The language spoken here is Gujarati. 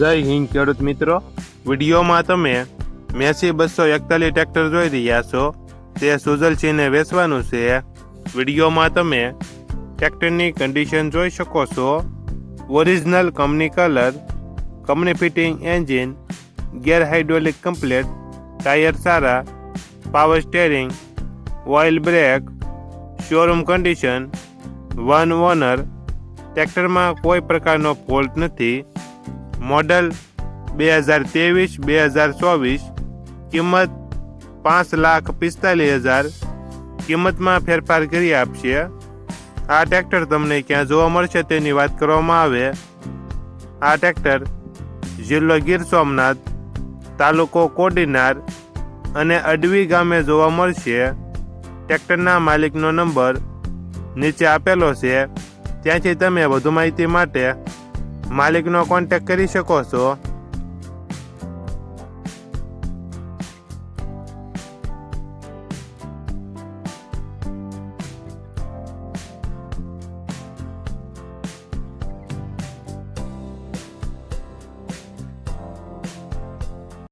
જય હિન્દ ખેડૂત મિત્રો. વિડીયોમાં તમે મેસી બસો એકતાલીસ ટ્રેક્ટર જોઈ રહ્યા છો. તે સુઝલસિંહને વેચવાનું છે. વિડીયોમાં તમે ટ્રેક્ટરની કન્ડિશન જોઈ શકો છો. Original company colour company fitting engine gear hydraulic complete tyre સારા power steering oil brake showroom condition one owner ટ્રેક્ટરમાં કોઈ પ્રકારનો ફોલ્ટ નથી. મોડલ બે હજાર ત્રેવીસ, બે હજાર ચોવીસ, કિંમત પાંચ લાખ પિસ્તાલીસ હજાર. કિંમતમાં ફેરફાર કરી આપશે. આ ટ્રેક્ટર તમને ક્યાં જોવા મળશે તેની વાત કરવામાં આવે. આ ટ્રેક્ટર જિલ્લો ગીર સોમનાથ, તાલુકો કોડીનાર અને અડવી ગામે જોવા મળશે. ટ્રેક્ટરના માલિકનો નંબર નીચે આપેલો છે. ત્યાંથી તમે વધુ માહિતી માટે માલિકનો કોન્ટેક્ટ કરી શકો છો.